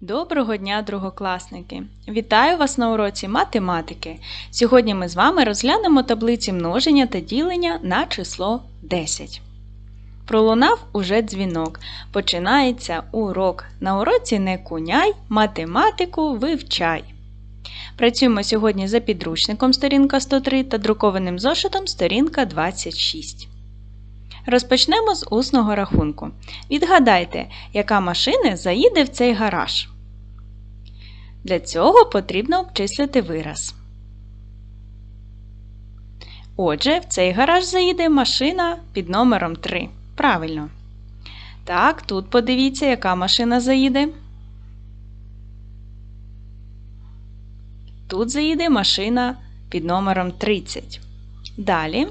Доброго дня, другокласники! Вітаю вас на уроці математики. Сьогодні ми з вами розглянемо таблиці множення та ділення на число 10. Пролунав уже дзвінок. Починається урок. На уроці не куняй, математику вивчай. Працюємо сьогодні за підручником сторінка 103 та друкованим зошитом сторінка 26. Розпочнемо з усного рахунку. Відгадайте, яка машина заїде в цей гараж. Для цього потрібно обчислити вираз. Отже, в цей гараж заїде машина під номером 3. Правильно. Так, тут подивіться, яка машина заїде. Тут заїде машина під номером 30. Далі.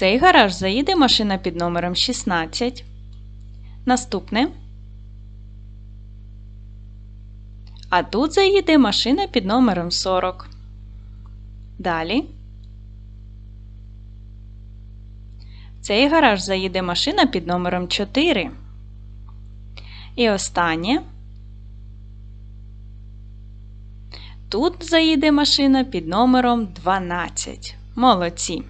Цей гараж заїде машина під номером 16. Наступне. А тут заїде машина під номером 40. Далі. В цей гараж заїде машина під номером 4. І останнє. Тут заїде машина під номером 12. Молодці.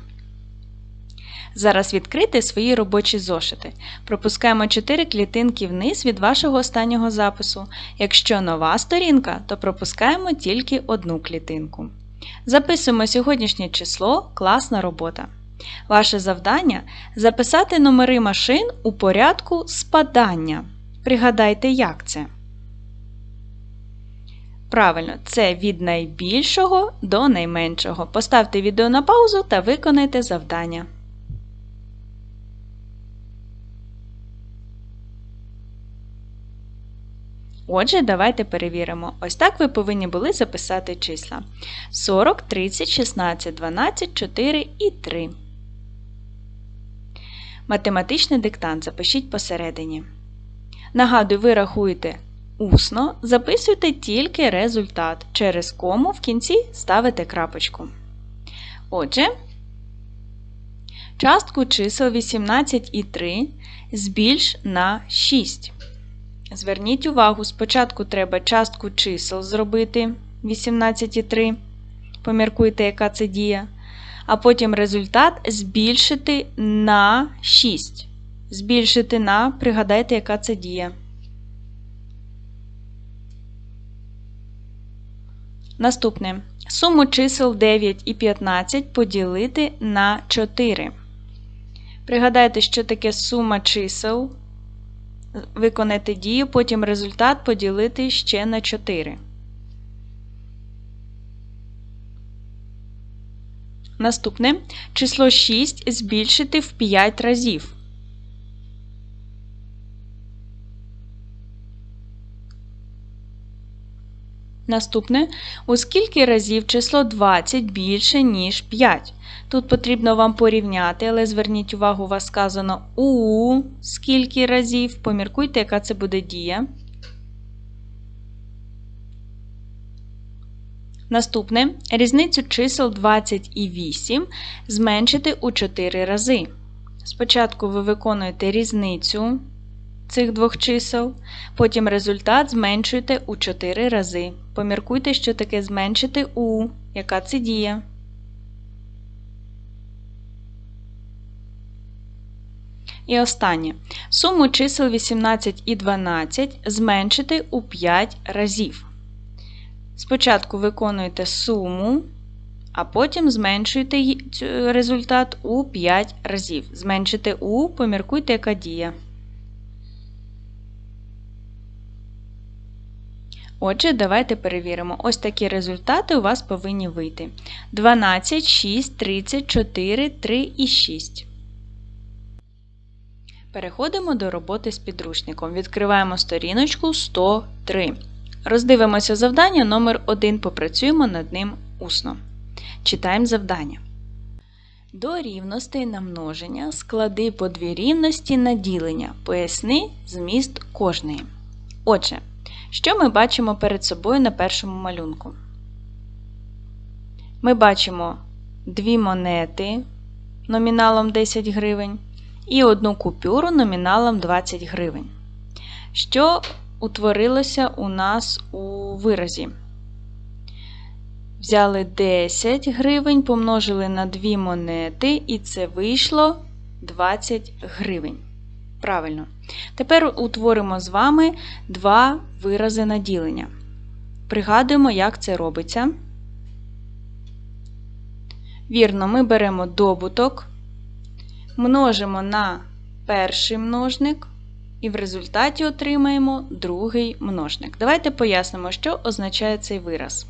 Зараз відкрити свої робочі зошити. Пропускаємо 4 клітинки вниз від вашого останнього запису. Якщо нова сторінка, то пропускаємо тільки одну клітинку. Записуємо сьогоднішнє число класна робота. Ваше завдання записати номери машин у порядку спадання. Пригадайте, як це. Правильно, це від найбільшого до найменшого. Поставте відео на паузу та виконайте завдання. Отже, давайте перевіримо. Ось так ви повинні були записати числа: 40, 30, 16, 12, 4 і 3. Математичний диктант запишіть посередині. Нагадую, ви рахуєте усно, записуйте тільки результат. Через кому в кінці ставите крапочку. Отже, частку чисел 18 і 3 збільш на 6. Зверніть увагу, спочатку треба частку чисел зробити 18,3. Поміркуйте, яка це дія. А потім результат збільшити на 6. Збільшити на, пригадайте, яка це дія. Наступне. Суму чисел 9 і 15 поділити на 4. Пригадайте, що таке сума чисел виконати дію, потім результат поділити ще на 4. Наступне число 6 збільшити в 5 разів. Наступне, у скільки разів число 20 більше, ніж 5. Тут потрібно вам порівняти, але зверніть увагу, у вас сказано у скільки разів. Поміркуйте, яка це буде дія. Наступне різницю чисел 20 і 8 зменшити у 4 рази. Спочатку ви виконуєте різницю цих двох чисел, потім результат зменшуєте у 4 рази. Поміркуйте, що таке зменшити у, яка це дія. І останнє. Суму чисел 18 і 12 зменшити у 5 разів. Спочатку виконуєте суму, а потім зменшуєте результат у 5 разів. Зменшити у, поміркуйте, яка дія. Отже, давайте перевіримо. Ось такі результати у вас повинні вийти: 12, 6, 34, 3 і 6. Переходимо до роботи з підручником. Відкриваємо сторіночку 103. Роздивимося завдання номер 1 попрацюємо над ним усно. Читаємо завдання. До рівностей на множення склади по дві рівності на ділення. Поясни зміст кожної. Отже, що ми бачимо перед собою на першому малюнку? Ми бачимо дві монети номіналом 10 гривень і одну купюру номіналом 20 гривень. Що утворилося у нас у виразі? Взяли 10 гривень, помножили на 2 монети, і це вийшло 20 гривень. Правильно. Тепер утворимо з вами два вирази на ділення. Пригадуємо, як це робиться. Вірно, ми беремо добуток, множимо на перший множник, і в результаті отримаємо другий множник. Давайте пояснимо, що означає цей вираз.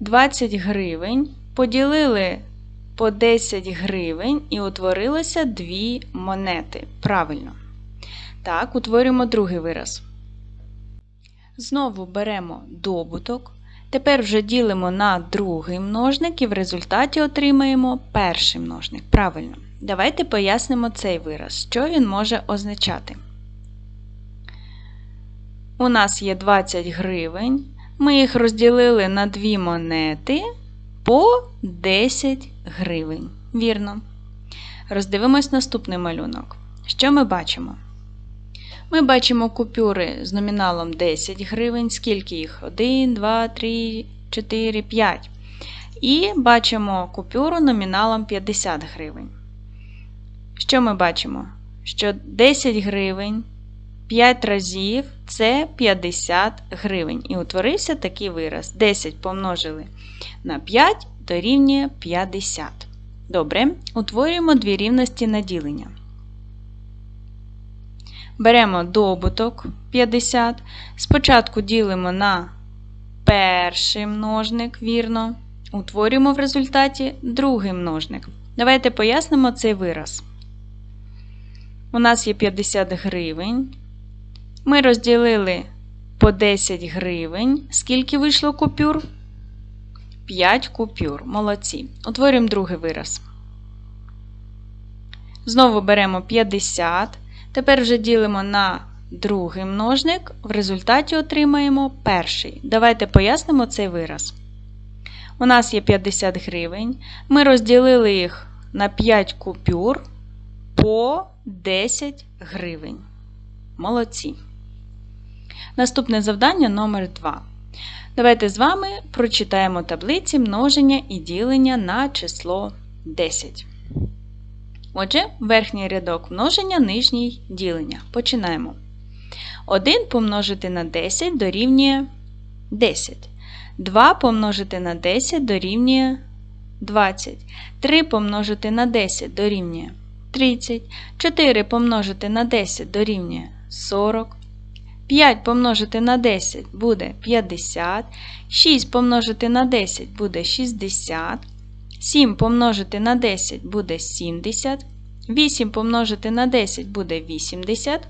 20 гривень поділили по 10 гривень і утворилося дві монети. Правильно. Так, утворюємо другий вираз. Знову беремо добуток. Тепер вже ділимо на другий множник і в результаті отримаємо перший множник. Правильно. Давайте пояснимо цей вираз, що він може означати. У нас є 20 гривень. Ми їх розділили на дві монети по 10 гривень. Вірно. Роздивимось наступний малюнок. Що ми бачимо? Ми бачимо купюри з номіналом 10 гривень, скільки їх? 1, 2, 3, 4, 5. І бачимо купюру номіналом 50 гривень. Що ми бачимо? Що 10 гривень 5 разів це 50 гривень. І утворився такий вираз. 10 помножили на 5 дорівнює 50. Добре, утворюємо дві рівності на ділення. Беремо добуток 50. Спочатку ділимо на перший множник, вірно. Утворюємо в результаті другий множник. Давайте пояснимо цей вираз. У нас є 50 гривень. Ми розділили по 10 гривень. Скільки вийшло купюр? 5 купюр. Молодці. Утворюємо другий вираз. Знову беремо 50. Тепер вже ділимо на другий множник, в результаті отримаємо перший. Давайте пояснимо цей вираз. У нас є 50 гривень. Ми розділили їх на 5 купюр по 10 гривень. Молодці. Наступне завдання номер 2. Давайте з вами прочитаємо таблиці множення і ділення на число 10. Отже, верхній рядок множення, нижній ділення. Починаємо. 1 помножити на 10 дорівнює 10. 2 помножити на 10 дорівнює 20. 3 помножити на 10 дорівнює 30. 4 помножити на 10 дорівнює 40. 5 помножити на 10 буде 50. 6 помножити на 10 буде 60. 7 помножити на 10 буде 70. 8 помножити на 10 буде 80.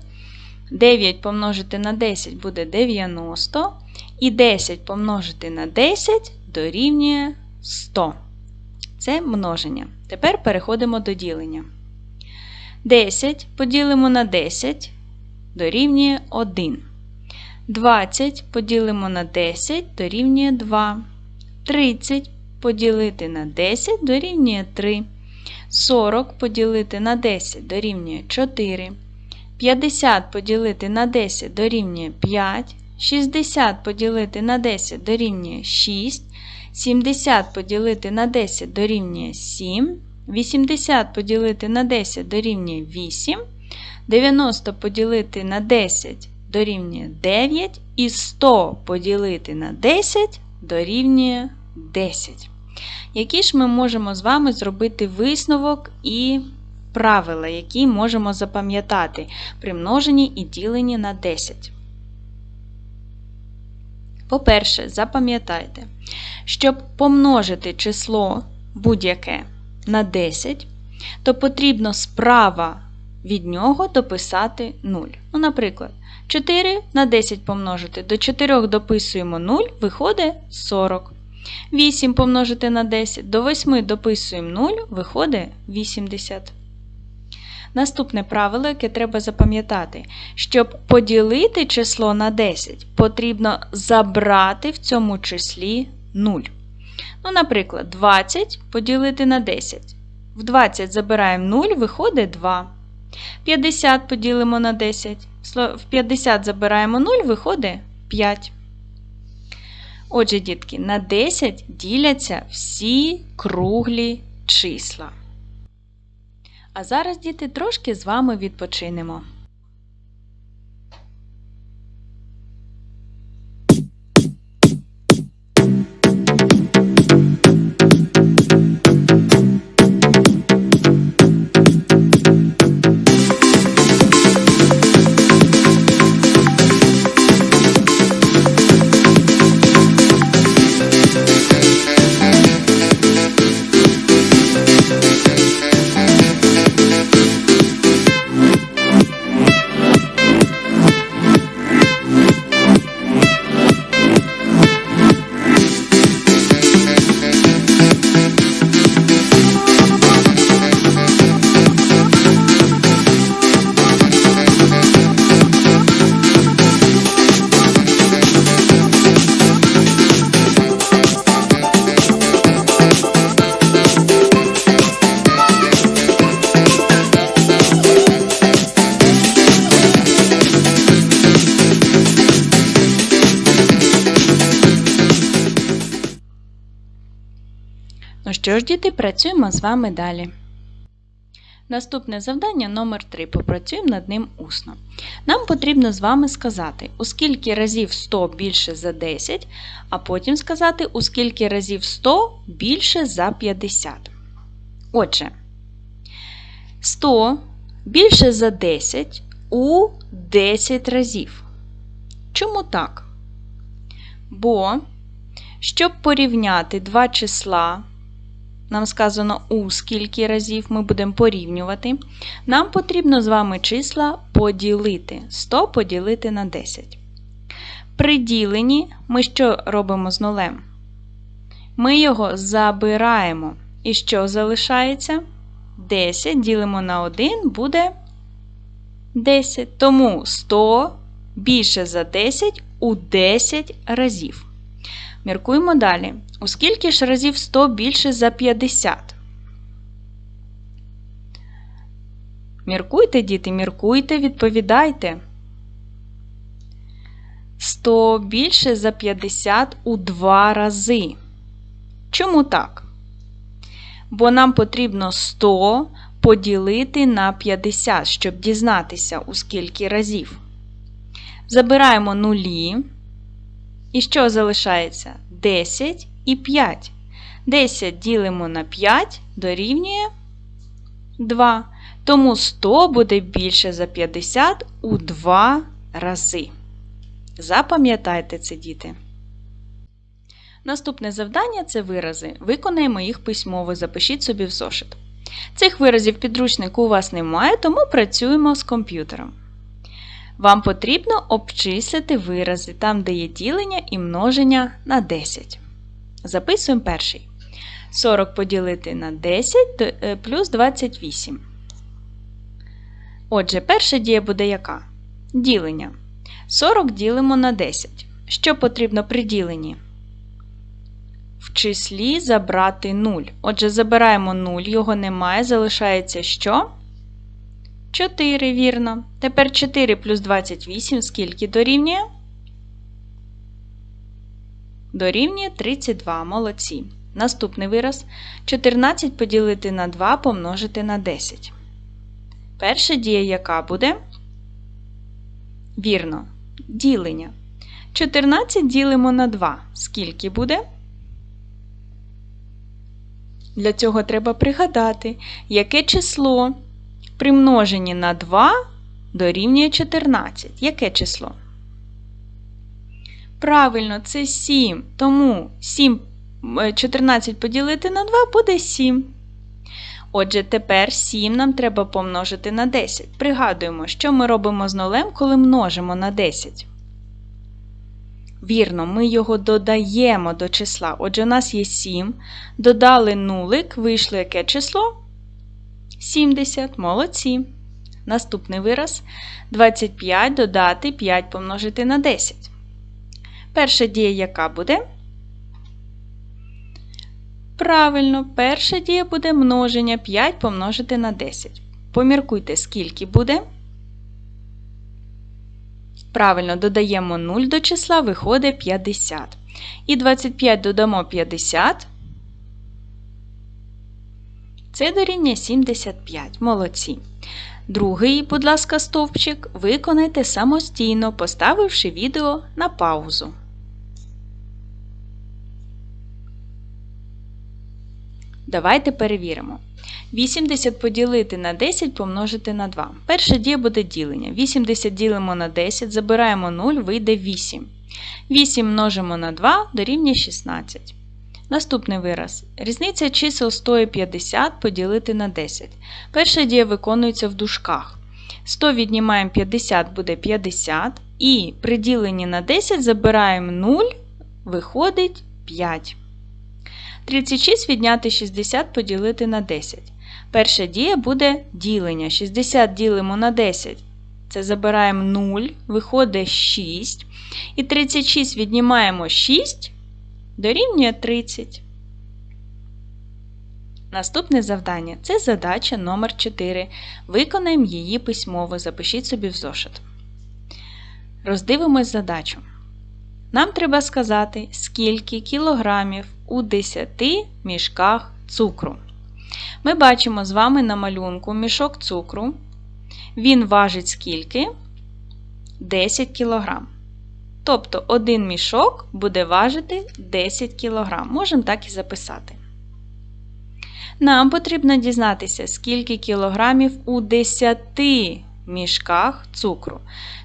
9 помножити на 10 буде 90. І 10 помножити на 10 дорівнює 100. Це множення. Тепер переходимо до ділення. 10 поділимо на 10 дорівнює 1. 20 поділимо на 10 дорівнює 2. 30 поділити на 10 дорівнює 3. 40 поділити на 10 дорівнює 4. 50 поділити на 10 дорівнює 5. 60 поділити на 10 дорівнює 6. 70 поділити на 10 дорівнює 7. 80 поділити на 10 дорівнює 8. 90 поділити на 10 дорівнює 9. І 100 поділити на 10 дорівнює 10. Які ж ми можемо з вами зробити висновок і правила, які можемо запам'ятати при множенні і діленні на 10? По-перше, запам'ятайте, щоб помножити число будь-яке на 10, то потрібно справа від нього дописати 0. Ну, наприклад, 4 на 10 помножити до 4 дописуємо 0, виходить 40. 8 помножити на 10 до 8 дописуємо 0, виходить 80. Наступне правило, яке треба запам'ятати, щоб поділити число на 10, потрібно забрати в цьому числі 0. Ну, Наприклад, 20 поділити на 10 В 20 забираємо 0, виходить 2. 50 поділимо на 10. В 50 забираємо 0, виходить 5. Отже, дітки, на 10 діляться всі круглі числа. А зараз, діти, трошки з вами відпочинемо. Що ж, діти, працюємо з вами далі. Наступне завдання номер 3 Попрацюємо над ним усно. Нам потрібно з вами сказати, у скільки разів 100 більше за 10, а потім сказати, у скільки разів 100 більше за 50. Отже, 100 більше за 10 у 10 разів. Чому так? Бо, щоб порівняти два числа, нам сказано у скільки разів ми будемо порівнювати. Нам потрібно з вами числа поділити. 100 поділити на 10. При діленні ми що робимо з нулем? Ми його забираємо. І що залишається? 10 ділимо на 1 буде 10. Тому 100 більше за 10 у 10 разів. Міркуємо далі. У скільки ж разів 100 більше за 50? Міркуйте, діти, міркуйте, відповідайте. 100 більше за 50 у 2 рази. Чому так? Бо нам потрібно 100 поділити на 50, щоб дізнатися, у скільки разів. Забираємо нулі. І що залишається? 10 і 5. 10 ділимо на 5 дорівнює 2. Тому 100 буде більше за 50 у 2 рази. Запам'ятайте це, діти. Наступне завдання це вирази. Виконаємо їх письмово, запишіть собі в зошит. Цих виразів підручнику у вас немає, тому працюємо з комп'ютером. Вам потрібно обчислити вирази там, де є ділення і множення на 10. Записуємо перший. 40 поділити на 10 е, плюс 28. Отже, перша дія буде яка? Ділення. 40 ділимо на 10. Що потрібно при діленні? В числі забрати 0. Отже, забираємо 0, його немає, залишається що? 4, вірно. Тепер 4 плюс 28 скільки дорівнює? Дорівнює 32. Молодці. Наступний вираз. 14 поділити на 2 помножити на 10. Перша дія яка буде? Вірно. Ділення. 14 ділимо на 2. Скільки буде? Для цього треба пригадати, яке число при множенні на 2 дорівнює 14. Яке число? Правильно, це 7. Тому 7, 14 поділити на 2 буде 7. Отже, тепер 7 нам треба помножити на 10. Пригадуємо, що ми робимо з нулем, коли множимо на 10. Вірно, ми його додаємо до числа. Отже, у нас є 7. Додали нулик, вийшло яке число? 70. Молодці. Наступний вираз 25 додати 5 помножити на 10. Перша дія яка буде? Правильно, перша дія буде множення 5 помножити на 10. Поміркуйте, скільки буде. Правильно, додаємо 0 до числа, виходить 50. І 25 додамо 50. Це дорівнює 75. Молодці. Другий, будь ласка, стовпчик виконайте самостійно, поставивши відео на паузу. Давайте перевіримо. 80 поділити на 10 помножити на 2. Перша дія буде ділення. 80 ділимо на 10, забираємо 0, вийде 8. 8 множимо на 2 дорівнює 16. Наступний вираз. Різниця чисел 100 і 50 поділити на 10. Перша дія виконується в дужках. 100 віднімаємо 50 буде 50. І при діленні на 10 забираємо 0, виходить 5. 36 відняти 60 поділити на 10. Перша дія буде ділення. 60 ділимо на 10. Це забираємо 0, виходить 6. І 36 віднімаємо 6, дорівнює 30. Наступне завдання це задача номер 4 Виконаємо її письмово. Запишіть собі в зошит. Роздивимось задачу. Нам треба сказати, скільки кілограмів у 10 мішках цукру. Ми бачимо з вами на малюнку мішок цукру. Він важить скільки? 10 кг. Тобто один мішок буде важити 10 кг. Можемо так і записати. Нам потрібно дізнатися, скільки кілограмів у 10 мішках цукру.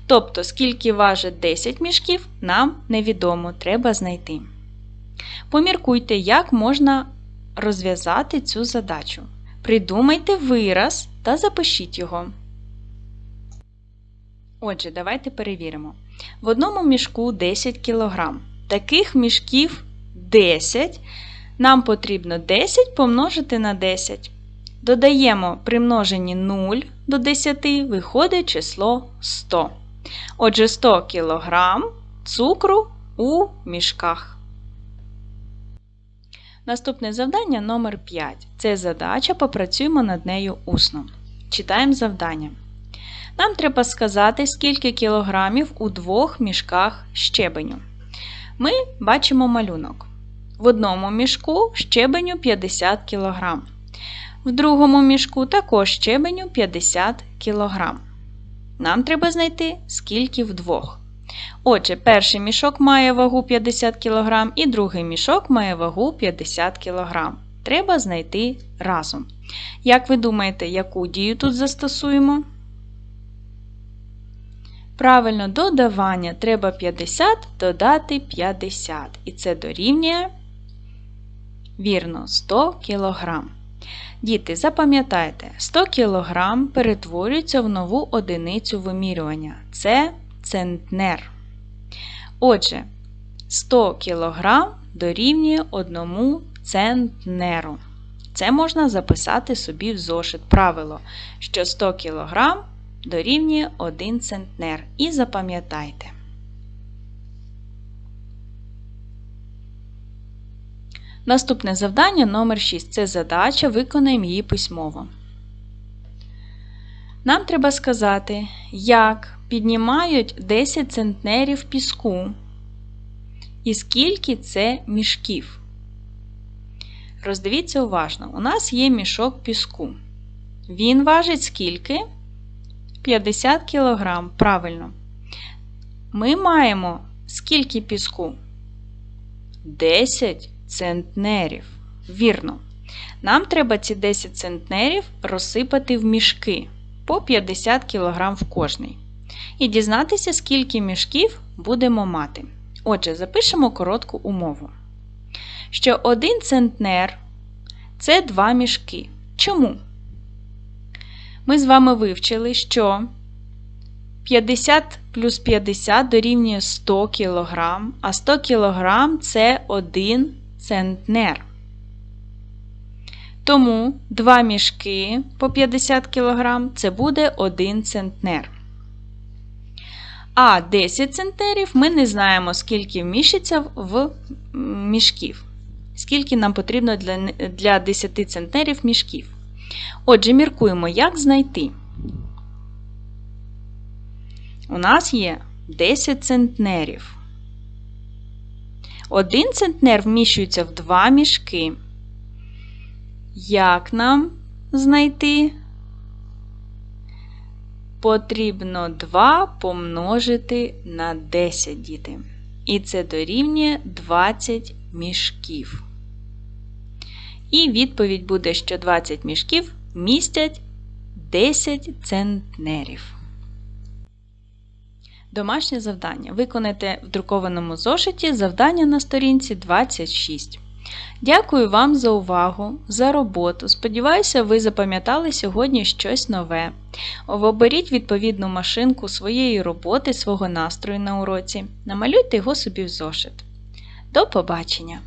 Тобто, скільки важить 10 мішків, нам невідомо, треба знайти. Поміркуйте, як можна розв'язати цю задачу. Придумайте вираз та запишіть його. Отже, давайте перевіримо. В одному мішку 10 кг. Таких мішків 10. Нам потрібно 10 помножити на 10. Додаємо при множенні 0 до 10, виходить число 100. Отже, 100 кг цукру у мішках. Наступне завдання номер 5. Це задача, попрацюємо над нею усно. Читаємо завдання. Нам треба сказати, скільки кілограмів у двох мішках щебеню. Ми бачимо малюнок. В одному мішку щебеню 50 кг. В другому мішку також щебеню 50 кг. Нам треба знайти, скільки вдвох. Отже, перший мішок має вагу 50 кг і другий мішок має вагу 50 кг. Треба знайти разом. Як ви думаєте, яку дію тут застосуємо? Правильно, додавання треба 50 додати 50. І це дорівнює, вірно, 100 кг. Діти, запам'ятайте, 100 кг перетворюється в нову одиницю вимірювання. Це центнер. Отже, 100 кг дорівнює 1 центнеру. Це можна записати собі в зошит правило, що 100 кг дорівнює 1 центнер. І запам'ятайте. Наступне завдання номер 6 це задача, виконаємо її письмово. Нам треба сказати, як піднімають 10 центнерів піску і скільки це мішків. Роздивіться уважно, у нас є мішок піску. Він важить скільки? 50 кг. Правильно. Ми маємо скільки піску? 10 центнерів. Вірно. Нам треба ці 10 центнерів розсипати в мішки по 50 кг в кожний. І дізнатися, скільки мішків будемо мати. Отже, запишемо коротку умову. Що 1 центнер це 2 мішки. Чому? Ми з вами вивчили, що 50 плюс 50 дорівнює 100 кг, а 100 кг це 1 центнер. Тому 2 мішки по 50 кг це буде 1 центнер. А 10 центнерів ми не знаємо, скільки вміщиться в мішків. скільки нам потрібно для, для 10 центнерів мішків. Отже, міркуємо, як знайти. У нас є 10 центнерів. Один центнер вміщується в два мішки. Як нам знайти? Потрібно 2 помножити на 10 діти. І це дорівнює 20 мішків. І відповідь буде, що 20 мішків містять 10 центнерів. Домашнє завдання. Виконайте в друкованому зошиті завдання на сторінці 26. Дякую вам за увагу, за роботу. Сподіваюся, ви запам'ятали сьогодні щось нове. Оберіть відповідну машинку своєї роботи, свого настрою на уроці. Намалюйте його собі в зошит. До побачення!